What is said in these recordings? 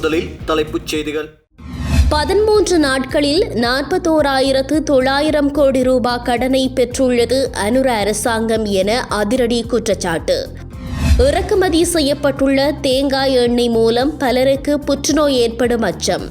முதலில் தலைப்புச் செய்திகள். பதிமூன்று நாட்களில் நாற்பத்தோராயிரத்து தொள்ளாயிரம் கோடி ரூபாய் கடனை பெற்றுள்ளது அனுர அரசாங்கம் என அதிரடி குற்றச்சாட்டு. இறக்குமதி செய்யப்பட்டுள்ள தேங்காய் எண்ணெய் மூலம் பலருக்கு புற்றுநோய் ஏற்படும் அச்சம்.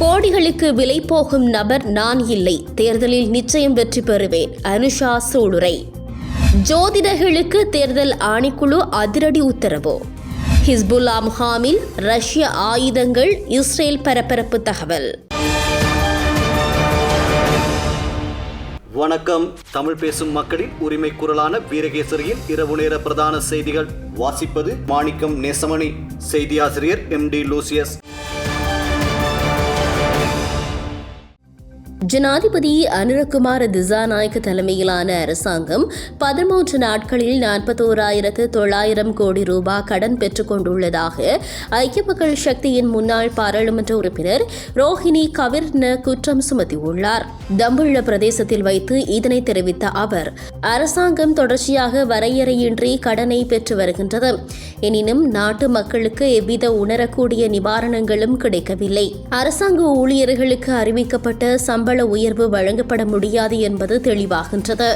கோடிகளுக்கு விலை போகும் நபர் நான் இல்லை. தேர்தலில் நிச்சயம் வெற்றி பெறுவேன். அனுஷா சூளுரை. ஜோதிடர்களுக்கு தேர்தல் ஆணைக்குழு அதிரடி உத்தரவு. ஹிஸ்புல்லா முகாமில் ரஷ்ய ஆயுதங்கள் இஸ்ரேல் பரபரப்பு தகவல். வணக்கம். தமிழ் பேசும் மக்களின் உரிமை குரலான வீரகேசரியின் இரவு நேர பிரதான செய்திகள். வாசிப்பது மாணிக்கம் நேசமணி. செய்தியாசிரியர் எம் டி லூசியஸ். ஜனாதிபதி அனுரகுமார திசாநாயக்க தலைமையிலான அரசாங்கம் பதிமூன்று நாட்களில் நாற்பத்தோராயிரத்து தொள்ளாயிரம் கோடி ரூபாய் கடன் பெற்றுக் கொண்டுள்ளதாக ஐக்கிய மக்கள் சக்தியின் முன்னாள் பாராளுமன்ற உறுப்பினர் ரோஹிணி கவிர்ன குற்றம் சுமத்தியுள்ளார். தம்புள்ள பிரதேசத்தில் வைத்து இதனை தெரிவித்த அவர் அரசாங்கம் தொடர்ச்சியாக வரையறையின்றி கடனை பெற்று வருகின்றது. எனினும் நாட்டு மக்களுக்கு எவ்வித உணரக்கூடிய நிவாரணங்களும் கிடைக்கவில்லை. அரசாங்க ஊழியர்களுக்கு அறிவிக்கப்பட்ட சம்பள உயர்வு வழங்கப்பட முடியாது என்பது தெளிவாகின்றது.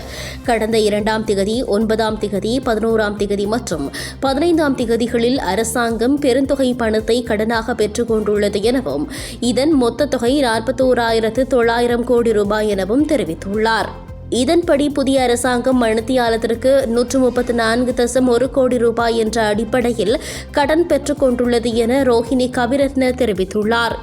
கடந்த இரண்டாம் திகதி ஒன்பதாம் திகதி பதினோராம் திகதி மற்றும் பதினைந்தாம் திகதிகளில் அரசாங்கம் பெருந்தொகை பணத்தை கடனாக பெற்றுக் கொண்டுள்ளது எனவும் இதன் மொத்த தொகை நாற்பத்தோராயிரத்து தொள்ளாயிரம் கோடி ரூபாய் எனவும் தெரிவித்துள்ளார். இதன்படி புதிய அரசாங்கம் மனுத்தியாளத்திற்கு நூற்று முப்பத்தி நான்கு தசம் ஒரு கோடி ரூபாய் என்ற அடிப்படையில் கடன் பெற்றுக் கொண்டுள்ளது என ரோஹிணி கவிரத்ன தெரிவித்துள்ளார்.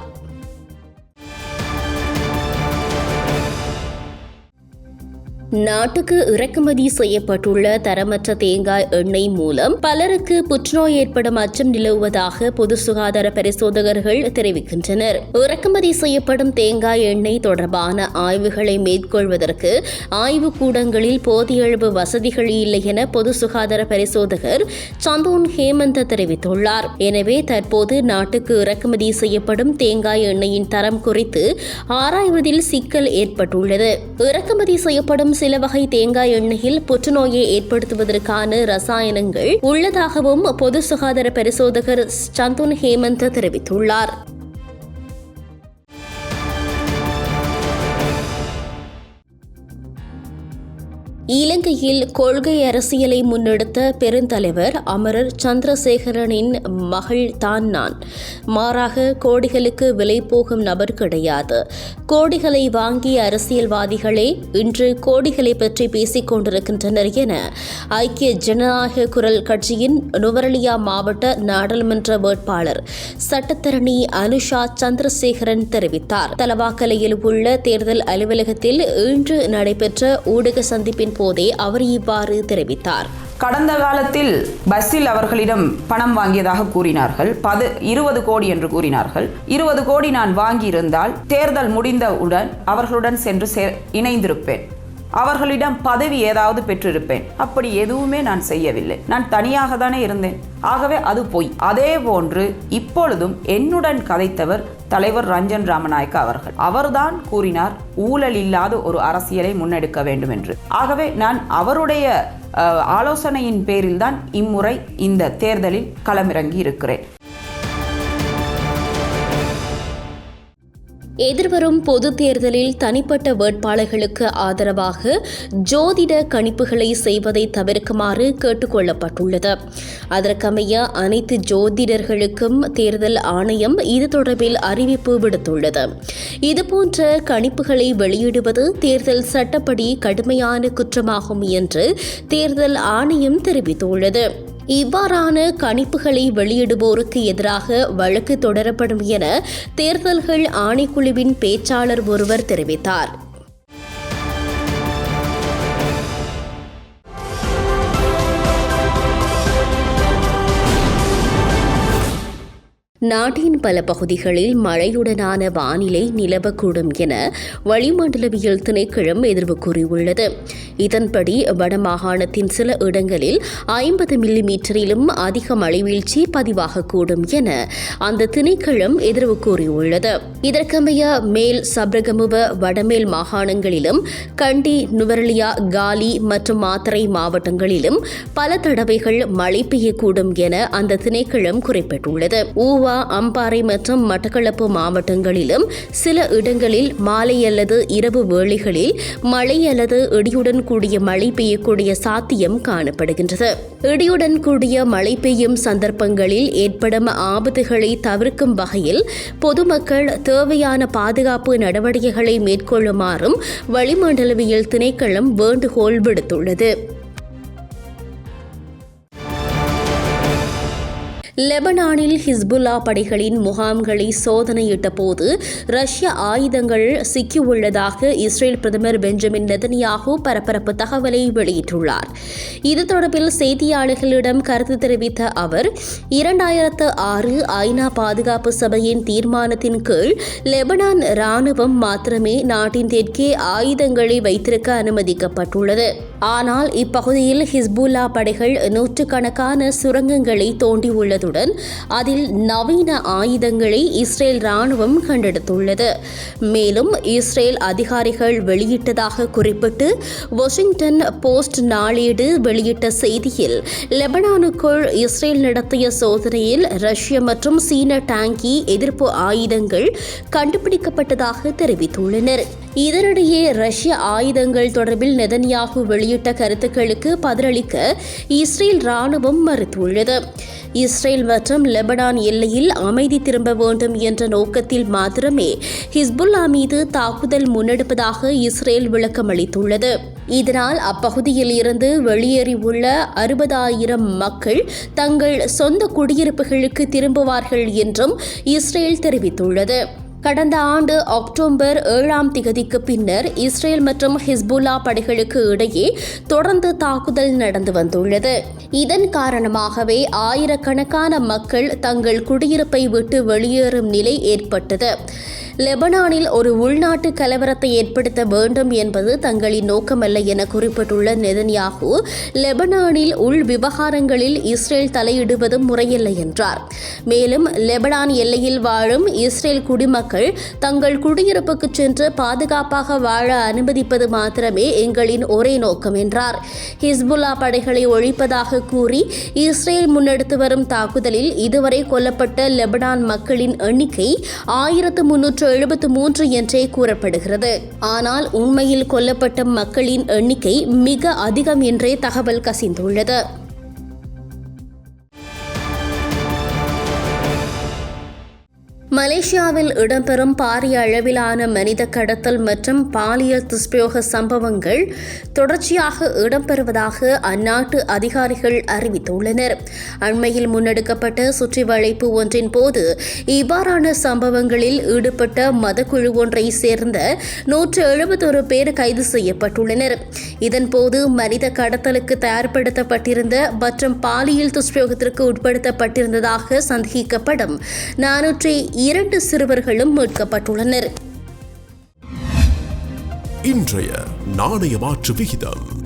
நாட்டுக்கு இறக்குமதி செய்யப்பட்டுள்ள தரமற்ற தேங்காய் எண்ணெய் மூலம் பலருக்கு புற்றுநோய் ஏற்படும் அச்சம் நிலவுவதாக பொது சுகாதார பரிசோதகர்கள் தெரிவிக்கின்றனர். இறக்குமதி செய்யப்படும் தேங்காய் எண்ணெய் தொடர்பான ஆய்வுகளை மேற்கொள்வதற்கு ஆய்வு கூடங்களில் போதிய அளவு வசதிகள் இல்லை என பொது சுகாதார பரிசோதகர் சந்தோன் ஹேமந்த தெரிவித்துள்ளார். எனவே தற்போது நாட்டுக்கு இறக்குமதி செய்யப்படும் தேங்காய் எண்ணெயின் தரம் குறித்து ஆராய்வதில் சிக்கல் ஏற்பட்டுள்ளது. இறக்குமதி செய்யப்படும் சில வகை தேங்காய் எண்ணெயில் புற்றுநோயை ஏற்படுத்துவதற்கான ரசாயனங்கள் உள்ளதாகவும் பொது சுகாதார பரிசோதகர் சந்துன் ஹேமந்த் தெரிவித்துள்ளார். இலங்கையில் கொள்கை அரசியலை முன்னெடுத்த பெருந்தலைவர் அமரர் சந்திரசேகரனின் மகள் தான் நான் மாறாக கோடிகளுக்கு விலை போகும் நபர் கிடையாது. கோடிகளை வாங்கிய அரசியல்வாதிகளே இன்று கோடிகளை பற்றி பேசிக் கொண்டிருக்கின்றனர் என ஐக்கிய ஜனநாயக குரல் கட்சியின் நுவரலியா மாவட்ட நாடாளுமன்ற வேட்பாளர் சட்டத்தரணி அனுஷா சந்திரசேகரன் தெரிவித்தார். தலவாக்கலையில் உள்ள தேர்தல் அலுவலகத்தில் இன்று நடைபெற்ற ஊடக சந்திப்பின் போதே அவர் இவ்வாறு தெரிவித்தார். கடந்த காலத்தில் பஸ்ஸில் அவர்களிடம் பணம் வாங்கியதாக கூறினார்கள். பது இருபது கோடி என்று கூறினார்கள். இருபது கோடி நான் வாங்கியிருந்தால் தேர்தல் முடிந்தவுடன் அவர்களுடன் சென்று சே இணைந்திருப்பேன். அவர்களிடம் பதவி ஏதாவது பெற்றிருப்பேன். அப்படி எதுவுமே நான் செய்யவில்லை. நான் தனியாக தானே இருந்தேன். ஆகவே அது பொய். அதே போன்று இப்பொழுதும் என்னுடன் கதைத்தவர் தலைவர் ரஞ்சன் ராமநாயக்க அவர்கள். அவர்தான் கூறினார் ஊழல் இல்லாத ஒரு அரசியலை முன்னெடுக்க வேண்டும் என்று ஆகவே நான் அவருடைய அஹ், ஆலோசனையின் பேரில்தான் இம்முறை இந்த தேர்தலில் களமிறங்கி இருக்கிறேன் எதிர்வரும் பொது தேர்தலில் தனிப்பட்ட வேட்பாளர்களுக்கு ஆதரவாக ஜோதிட கணிப்புகளை செய்வதை தவிர்க்குமாறு கேட்டுக்கொள்ளப்பட்டுள்ளது. அதற்கமைய அனைத்து ஜோதிடர்களுக்கும் தேர்தல் ஆணையம் இது தொடர்பில் அறிவிப்பு விடுத்துள்ளது. இதுபோன்ற கணிப்புகளை வெளியிடுவது தேர்தல் சட்டப்படி கடுமையான குற்றமாகும் என்று தேர்தல் ஆணையம் தெரிவித்துள்ளது. இவ்வாறான கணிப்புகளை வெளியிடுவோருக்கு எதிராக வழக்கு தொடரப்படும் என தேர்தல்கள் ஆணைக்குழுவின் பேச்சாளர் ஒருவர் தெரிவித்தார். நாட்டின் பல பகுதிகளில் மழையுடனான வானிலை நிலவக்கூடும் என வளிமண்டலவியல் திணைக்களம் எதிர்வு கூறியுள்ளது. இதன்படி வடமாகாணத்தின் சில இடங்களில் ஐம்பது மில்லி மீட்டரிலும் அதிக மழைவீழ்ச்சி பதிவாகக்கூடும் என அந்த திணைக்களம் எதிர்வு கூறியுள்ளது. இதற்கமைய மேல் சப்ரகமுவ வடமேல் மாகாணங்களிலும் கண்டி நுவரலியா காலி மற்றும் மாத்தரை மாவட்டங்களிலும் பல தடவைகள் மழை பெய்யக்கூடும் என அந்த திணைக்களம் குறிப்பிட்டுள்ளது. ஊவா அம்பாறை மற்றும் மட்டக்களப்பு மாவட்டங்களிலும் சில இடங்களில் மாலை அல்லது இரவு வேளைகளில் மழை அல்லது இடியுடன் கூடிய மழை பெய்யக்கூடிய சாத்தியம் காணப்படுகின்றது. இடியுடன் கூடிய மழை பெய்யும் சந்தர்ப்பங்களில் ஏற்படும் ஆபத்துகளை தவிர்க்கும் வகையில் பொதுமக்கள் தேவையான பாதுகாப்பு நடவடிக்கைகளை மேற்கொள்ளுமாறும் வளிமண்டலவியல் திணைக்களம் வேண்டுகோள் விடுத்துள்ளது. லெபனானில் ஹிஸ்புல்லா படைகளின் முகாம்களை சோதனையிட்ட போது ரஷ்ய ஆயுதங்கள் சிக்கியுள்ளதாக இஸ்ரேல் பிரதமர் பெஞ்சமின் நெதன்யாகு பரபரப்பு தகவலை வெளியிட்டுள்ளார். இது தொடர்பில் செய்தியாளர்களிடம் கருத்து தெரிவித்த அவர் இரண்டாயிரத்து ஆறு ஐநா பாதுகாப்பு சபையின் தீர்மானத்தின் கீழ் லெபனான் ராணுவம் மாத்திரமே நாட்டின் தெற்கே ஆயுதங்களை வைத்திருக்க அனுமதிக்கப்பட்டுள்ளது. ஆனால் இப்பகுதியில் ஹிஸ்புல்லா படைகள் நூற்றுக்கணக்கான சுரங்கங்களை திட்டத்துடன் அதில் நவீன ஆயுதங்களை இஸ்ரேல் ராணுவம் கண்டெடுத்துள்ளது. மேலும் இஸ்ரேல் அதிகாரிகள் வெளியிட்டதாக குறிப்பிட்டு வாஷிங்டன் போஸ்ட் நாளேடு வெளியிட்ட செய்தியில் லெபனானுக்குள் இஸ்ரேல் நடத்திய சோதனையில் ரஷ்ய மற்றும் சீன டாங்கி எதிர்ப்பு ஆயுதங்கள் கண்டுபிடிக்கப்பட்டதாக தெரிவித்துள்ளனர். இதனிடையே ரஷ்ய ஆயுதங்கள் தொடர்பில் நெதன்யாகு வெளியிட்ட கருத்துக்களுக்கு பதிலளிக்க இஸ்ரேல் ராணுவம் மறுத்துள்ளது. இஸ்ரேல் மற்றும் லெபனான் எல்லையில் அமைதி திரும்ப வேண்டும் என்ற நோக்கத்தில் மாத்திரமே ஹிஸ்புல்லா மீது தாக்குதல் முன்னெடுப்பதாக இஸ்ரேல் விளக்கம் அளித்துள்ளது. இதனால் அப்பகுதியில் இருந்து வெளியேறியுள்ள அறுபதாயிரம் மக்கள் தங்கள் சொந்த குடியிருப்புகளுக்கு திரும்புவார்கள் என்றும் இஸ்ரேல் தெரிவித்துள்ளது. கடந்த ஆண்டு அக்டோபர் ஏழாம் திகதிக்கு பின்னர் இஸ்ரேல் மற்றும் ஹிஸ்புல்லா படைகளுக்கு இடையே தொடர்ந்து தாக்குதல் நடந்து வந்துள்ளது. இதன் காரணமாகவே ஆயிரக்கணக்கான மக்கள் தங்கள் குடியிருப்பை விட்டு வெளியேறும் நிலை ஏற்பட்டது. லெபனானில் ஒரு உள்நாட்டு கலவரத்தை ஏற்படுத்த வேண்டும் என்பது தங்களின் நோக்கமல்ல என குறிப்பிட்டுள்ள நெதன்யாகு லெபனானில் உள் விவகாரங்களில் இஸ்ரேல் தலையிடுவதும் முறையில்லை என்றார். மேலும் லெபனான் எல்லையில் வாழும் இஸ்ரேல் குடிமக்கள் தங்கள் குடியிருப்புக்கு சென்று பாதுகாப்பாக வாழ அனுமதிப்பது மாத்திரமே எங்களின் ஒரே நோக்கம் என்றார். ஹிஸ்புல்லா படைகளை ஒழிப்பதாக கூறி இஸ்ரேல் முன்னெடுத்து வரும் தாக்குதலில் இதுவரை கொல்லப்பட்ட லெபனான் மக்களின் எண்ணிக்கை ஆயிரத்து முன்னூற்று எழுபத்து மூன்று என்றே கூறப்படுகிறது. ஆனால் உண்மையில் கொல்லப்பட்ட மக்களின் எண்ணிக்கை மிக அதிகம் என்றே தகவல் கசிந்துள்ளது. மலேசியாவில் இடம்பெறும் பாரிய அளவிலான மனித கடத்தல் மற்றும் பாலியல் துஷ்பிரயோக சம்பவங்கள் தொடர்ச்சியாக இடம்பெறுவதாக அந்நாட்டு அதிகாரிகள் அறிவித்துள்ளனர். அண்மையில் முன்னெடுக்கப்பட்ட சுற்றி வளைப்பு ஒன்றின் போது இவ்வாறான சம்பவங்களில் ஈடுபட்ட மதக்குழு ஒன்றை சேர்ந்த நூற்று எழுபத்தொரு பேர் கைது செய்யப்பட்டுள்ளனர். இதன்போது மனித கடத்தலுக்கு தயார்படுத்தப்பட்டிருந்த மற்றும் பாலியல் துஷ்பிரயோகத்திற்கு உட்படுத்தப்பட்டிருந்ததாக சந்தேகிக்கப்படும் நானூற்றி இரண்டு சிறுவர்களும் மீட்கப்பட்டுள்ளனர். இன்றைய நாணய மாற்று விகிதம்.